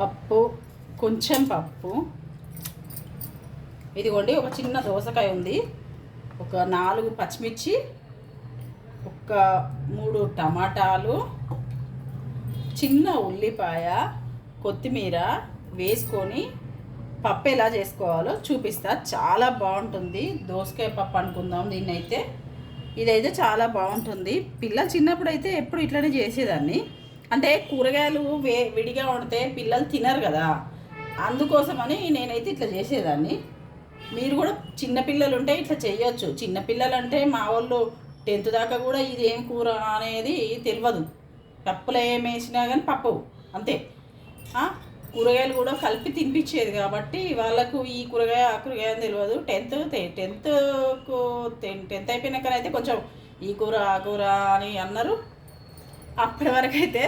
పప్పు కొంచెం పప్పు. ఇదిగోండి ఒక చిన్న దోసకాయ ఉంది. ఒక నాలుగు పచ్చిమిర్చి ఒక మూడు టమాటాలు చిన్న ఉల్లిపాయ కొత్తిమీర వేసుకొని పప్పు ఎలా చేసుకోవాలో చూపిస్తా. చాలా బాగుంటుంది. దోసకాయ పప్పు అనుకుందాం దీన్నైతే. అయితే ఇదైతే చాలా బాగుంటుంది. పిల్లలు చిన్నప్పుడు అయితే ఎప్పుడు ఇట్లనే చేసేదాన్ని. అంటే కూరగాయలు వే విడిగా వండితే పిల్లలు తినరు కదా. అందుకోసమని నేనైతే ఇట్లా చేసేదాన్ని. మీరు కూడా చిన్నపిల్లలు ఉంటే ఇట్లా చేయొచ్చు. చిన్నపిల్లలు అంటే మా వాళ్ళు టెన్త్ దాకా కూడా ఇది ఏం కూర అనేది తెలియదు పప్పులు ఏం వేసినా కానీ పప్పు అంతే. కూరగాయలు కూడా కలిపి తినిపించేది కాబట్టి వాళ్ళకు ఈ కూరగాయ ఆ కూరగాయ అని తెలియదు టెన్త్ టెన్త్కు టెన్త్ అయిపోయినాకనైతే కొంచెం ఈ కూర ఆ కూర అని అన్నారు. అప్పటి వరకు అయితే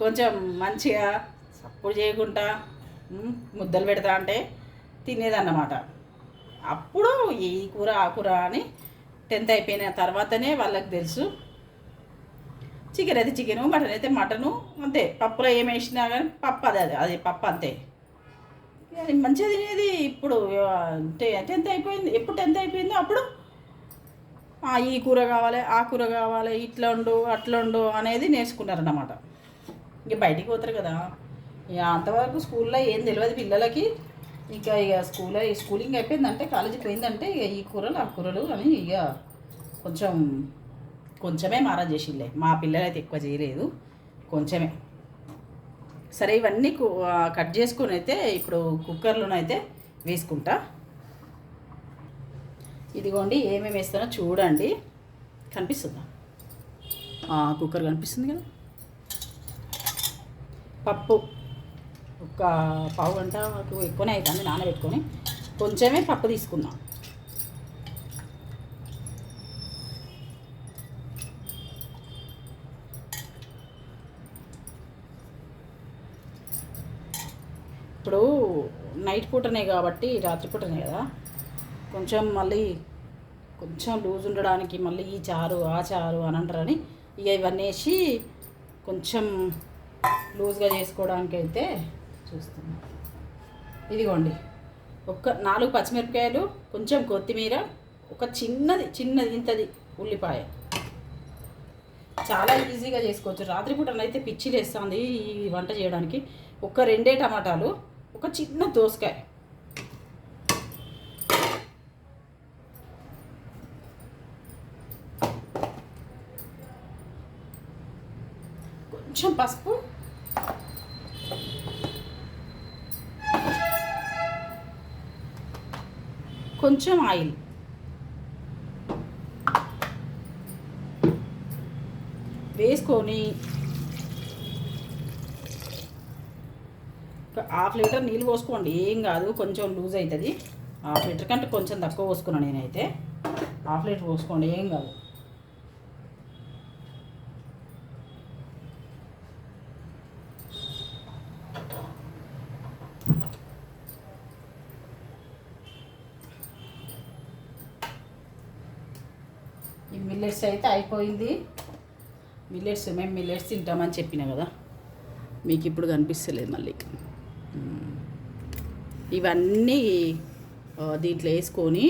కొంచెం మంచిగా సపోర్ట్ చేయకుండా ముద్దలు పెడతా అంటే తినేదన్నమాట. అప్పుడు ఈ కూర ఆ కూర అని టెన్త్ అయిపోయిన తర్వాతనే వాళ్ళకి తెలుసు. చికెన్ అయితే చికెను మటన్ అయితే మటను అంతే. పప్పులో ఏమేసినా వేసినా కానీ పప్పు అదే అది అది పప్పు అంతే. అది మంచిగా తినేది ఇప్పుడు అంటే టెన్త్ అయిపోయింది. ఎప్పుడు టెన్త్ అయిపోయిందో అప్పుడు ఈ కూర కావాలి ఆ కూర కావాలి ఇట్లా ఉండు అట్లా ఉండు అనేది నేర్చుకుంటారన్నమాట. ఇంక బయటికి పోతారు కదా. ఇక అంతవరకు స్కూల్లో ఏం తెలియదు పిల్లలకి. ఇంకా ఇక స్కూల్ స్కూలింగ్ అయిపోయిందంటే కాలేజీకి పోయిందంటే ఇక ఈ కూరలు ఆ కూరలు అని ఇక కొంచెం కొంచెమే మారా చేసిండే మా పిల్లలు అయితే ఎక్కువ చేయలేదు. కొంచెమే. సరే ఇవన్నీ కు- కట్ చేసుకొని అయితే ఇప్పుడు కుక్కర్లోనైతే వేసుకుంటా. ఇదిగోండి ఏమేమి వేస్తానో చూడండి. కనిపిస్తుందా? కుక్కర్ కనిపిస్తుంది కదా. పప్పు ఒక పావు గంట ఎక్కువనే అవుతుంది నానబెట్టుకొని. కొంచెమే పప్పు తీసుకుందాం. ఇప్పుడు నైట్ పూటనే కాబట్టి రాత్రి పూటనే కదా. కొంచెం మళ్ళీ కొంచెం లూజ్ ఉండడానికి మళ్ళీ ఈ చారు ఆ చారు అని అంటారని ఇక ఇవన్నీ వేసి కొంచెం లూజ్గా చేసుకోవడానికి అయితే చూస్తున్నాం. ఇదిగోండి ఒక్క నాలుగు పచ్చిమిరపకాయలు కొంచెం కొత్తిమీర ఒక చిన్నది చిన్నది ఇంతది ఉల్లిపాయ. చాలా ఈజీగా చేసుకోవచ్చు. రాత్రిపూట అయితే పిచ్చి లేస్తుంది ఈ వంట చేయడానికి. ఒక రెండే టమాటాలు ఒక చిన్న దోసకాయ. కొంచెం పసుపు. కొంచెం ఆయిల్. వేసుకొని ఒక హాఫ్ లీటర్ నీళ్ళు పోసుకోండి. ఏం కాదు కొంచెం లూజ్ అవుతుంది. హాఫ్ లీటర్ కంటే కొంచెం తక్కువ పోసుకున్నాను నేనైతే. హాఫ్ లీటర్ పోసుకోండి ఏం కాదు ఈ మిల్లెట్స్ అయితే అయిపోయింది. మిల్లెట్స్ మేము మిల్లెట్స్ తింటామని చెప్పిన కదా మీకు ఇప్పుడు కనిపిస్తలేదు మళ్ళీ. ఇవన్నీ దీంట్లో వేసుకొని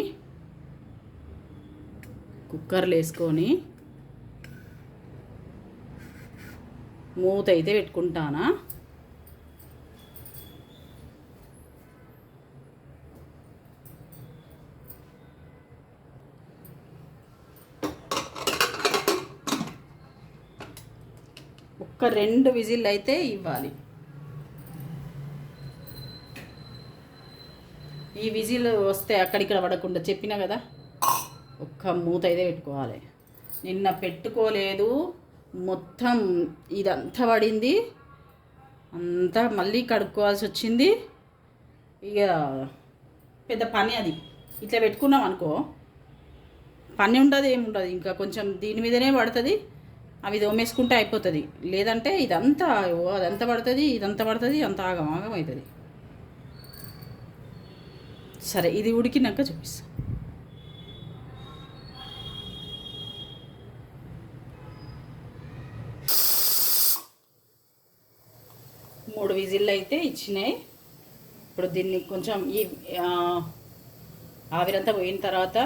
కుక్కర్లో వేసుకొని మూత అయితే పెట్టుకుంటానా? ఒక రెండు విజిల్ అయితే ఇవ్వాలి. ఈ విజిల్ వస్తే అక్కడిక్కడ పడకుండా చెప్పినా కదా? ఒక్క మూత అయితే పెట్టుకోవాలి. నిన్న పెట్టుకోలేదు. మొత్తం ఇదంతా పడింది. అంతా మళ్ళీ కడుక్కోవాల్సి వచ్చింది. ఇక పెద్ద పని అది. ఇట్లా పెట్టుకున్నాం అనుకో. పని ఉండదు ఏముండదు. ఇంకా కొంచెం దీని మీదనే పడుతుంది. అవి దోమేసుకుంటే అయిపోతుంది. లేదంటే ఇదంతా ఓ అదంతా పడుతుంది ఇదంతా పడుతుంది అంత ఆగం ఆగం అవుతుంది సరే ఇది ఉడికినాక చూపిస్తా. మూడు విజిల్లు అయితే ఇచ్చినాయి. ఇప్పుడు దీన్ని కొంచెం ఈ ఆవిరంతా పోయిన తర్వాత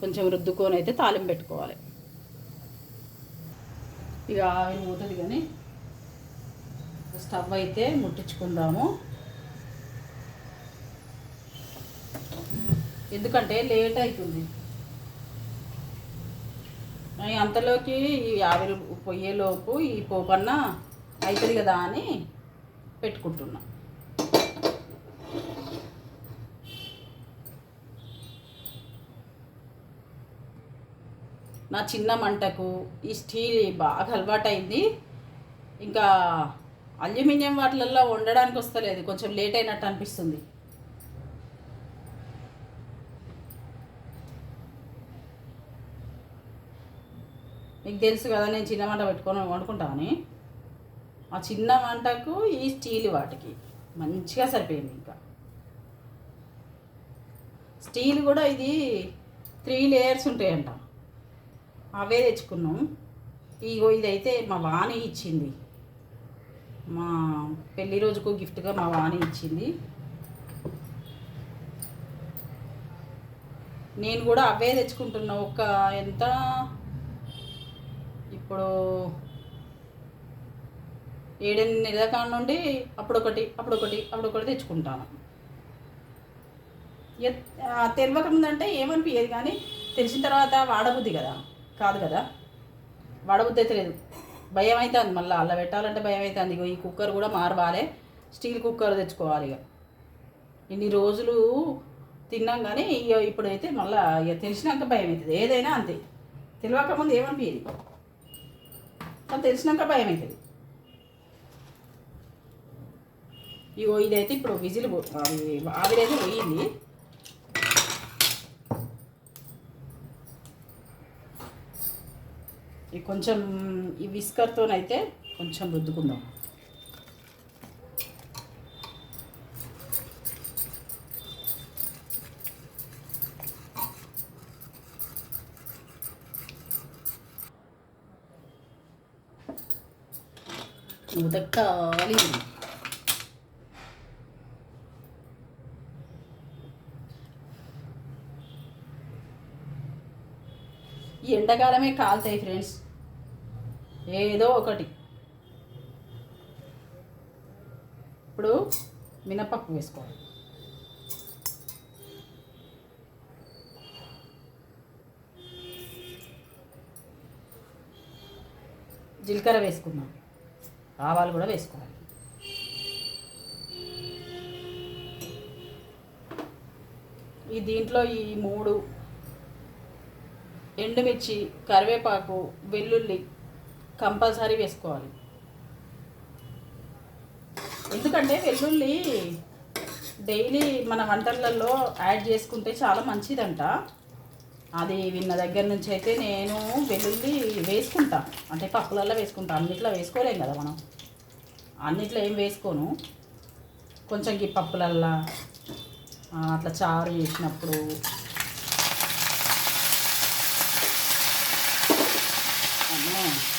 కొంచెం రుద్దుకొని అయితే తాలింపు పెట్టుకోవాలి. ఇక ఆవిరి పోతుంది కానీ స్టవ్ అయితే ముట్టించుకుందాము. ఎందుకంటే లేట్ అవుతుంది. అంతలోకి ఈ ఆవిరి పొయ్యేలోపు ఈ పోపన్న అవుతుంది కదా అని పెట్టుకుంటున్నాం. నా చిన్న మంటకు ఈ స్టీల్ బాగా అలవాటైంది. ఇంకా అల్యూమినియం వాటిలల్లో వండడానికి వస్తలేదు. కొంచెం లేట్ అయినట్టు అనిపిస్తుంది. మీకు తెలుసు కదా నేను చిన్న మంట పెట్టుకొని వండుకుంటామని ఆ చిన్న మంటకు ఈ స్టీల్ వాటికి మంచిగా సరిపోయింది ఇంకా. స్టీల్ కూడా ఇది త్రీ లేయర్స్ ఉంటాయంట. అవే తెచ్చుకున్నాం. ఇగో ఇదైతే మా వాణి ఇచ్చింది. మా పెళ్ళి రోజుకు గిఫ్ట్గా మా వాణి ఇచ్చింది. నేను కూడా అవే తెచ్చుకుంటున్నా. ఒక ఎంత? ఇప్పుడు ఏడెనిమిది నెలల కాడ నుండి అప్పుడొకటి అప్పుడొకటి అప్పుడొకటి తెచ్చుకుంటాను. తెలియకముందంటే ముందంటే ఏమనిపించేది కానీ తెలిసిన తర్వాత వాడబుద్ది కదా. కాదు కదా? వడబుద్ధి అయితే లేదు. భయం అవుతుంది మళ్ళీ. అలా పెట్టాలంటే భయం అవుతుంది ఇగో ఈ కుక్కర్ కూడా మారబాలే స్టీల్ కుక్కర్ తెచ్చుకోవాలి ఇక ఇన్ని రోజులు తిన్నాం కానీ ఇక ఇప్పుడైతే మళ్ళీ ఇక తెలిసినాక భయం అవుతుంది ఏదైనా అంతే. తెలియక ముందు ఏమనిపించేది కానీ తెలిసినాక భయం అవుతుంది ఇగో ఇదైతే ఇప్పుడు విజిల్ పో- ఆవిరైతే పోయింది. కొంచెం ఈ విస్కర్తోనైతే కొంచెం రుద్దుకుందాం. ఉదక్కాలి. ఈ ఎండాకాలమే కాలుతాయి ఫ్రెండ్స్. ఏదో ఒకటి. ఇప్పుడు మినపప్పు వేసుకోవాలి. జీలకర్ర వేసుకుందాం. ఆవాలు కూడా వేసుకోవాలి. ఈ దీంట్లో ఈ మూడు ఎండుమిర్చి కరివేపాకు వెల్లుల్లి కంపల్సరీ వేసుకోవాలి. ఎందుకంటే వెల్లుల్లి డైలీ మన వంటలలో యాడ్ చేసుకుంటే చాలా మంచిదంట. అది విన్న దగ్గర నుంచి అయితే నేను వెల్లుల్లి వేసుకుంటా. అంటే పప్పులలో వేసుకుంటా. అన్నిట్లో వేసుకోలేం కదా మనం. అన్నిట్లో ఏం వేసుకోను. కొంచెం ఈ పప్పులల్లా అట్లా చారు చేసినప్పుడు. అమ్మో.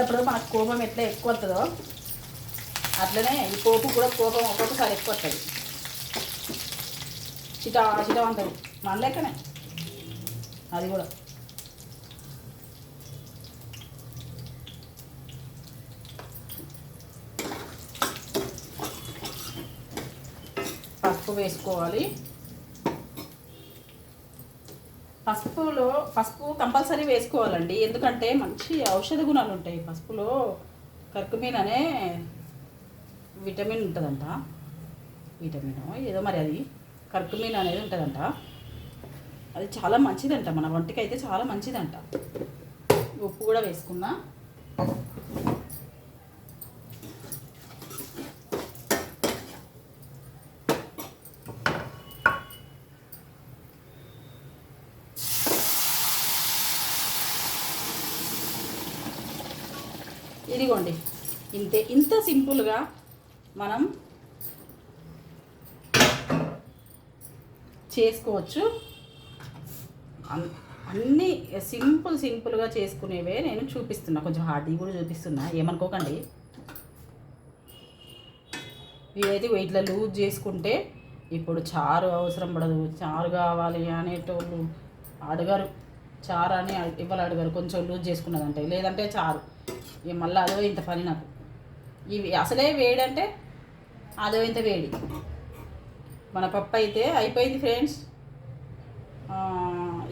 అప్పుడప్పుడు మనకు కోపం ఎట్లా ఎక్కువ వస్తుందో అట్లనే ఈ పోపు కూడా కోపం ఒక్కొక్కసారి ఎక్కువ వస్తుంది. చిటా చిటా ఉంటుంది. మన లెక్కనే. అది కూడా. పసుపు వేసుకోవాలి. పసుపులో పసుపు కంపల్సరీ వేసుకోవాలండి. ఎందుకంటే మంచి ఔషధ గుణాలు ఉంటాయి. పసుపులో కర్కుమీన్ అనే విటమిన్ ఉంటుందంట. విటమిన్ ఏదో మరి అది. కర్కుమీన్ అనేది ఉంటుందంట. అది చాలా మంచిదంట. మన వంటికి అయితే చాలా మంచిదంట. ఉప్పు కూడా వేసుకున్నా. ఇదిగోండి. ఇంతే ఇంత సింపుల్గా మనం చేసుకోవచ్చు. అన్నీ సింపుల్ సింపుల్గా చేసుకునేవే నేను చూపిస్తున్నా. కొంచెం హార్డీ కూడా చూపిస్తున్నా. ఏమనుకోకండి. ఇదైతే ఇట్లా లూజ్ చేసుకుంటే ఇప్పుడు చారు అవసరం పడదు. చారు కావాలి అనేటోళ్ళు అడగరు. చారు అని ఇవ్వాలి అడిగారు కొంచెం లూజ్ చేసుకున్నదంటే. లేదంటే చారు ఇక మళ్ళీ అదో ఇంత పని నాకు. ఇవి అసలే వేడి అంటే అదో ఇంత వేడి. మన పప్పు అయితే అయిపోయింది ఫ్రెండ్స్.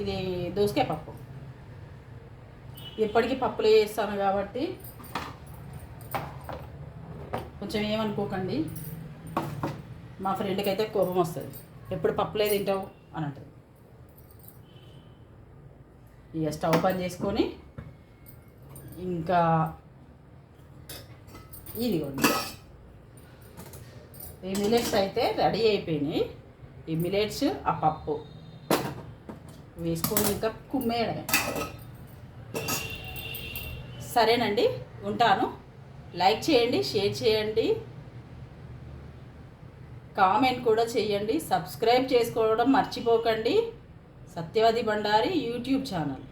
ఇది దోసకాయ పప్పు. ఎప్పటికీ పప్పులే చేస్తాను కాబట్టి కొంచెం ఏమనుకోకండి. మా ఫ్రెండ్కి అయితే కోపం వస్తుంది. ఎప్పుడు పప్పులే తింటావు? అని అంటుంది. ఇక స్టవ్ పని చేసుకొని ఇంకా ఇదిగోండి. ఈ మిలెట్స్ అయితే రెడీ అయిపోయినాయి. ఈ మిలెట్స్ ఆ పప్పు వేసుకొని ఇంకా కుమ్మేయడమే. సరేనండి ఉంటాను. లైక్ చేయండి షేర్ చేయండి. కామెంట్ కూడా చేయండి. సబ్స్క్రైబ్ చేసుకోవడం మర్చిపోకండి. Satyavathi Bandari YouTube channel.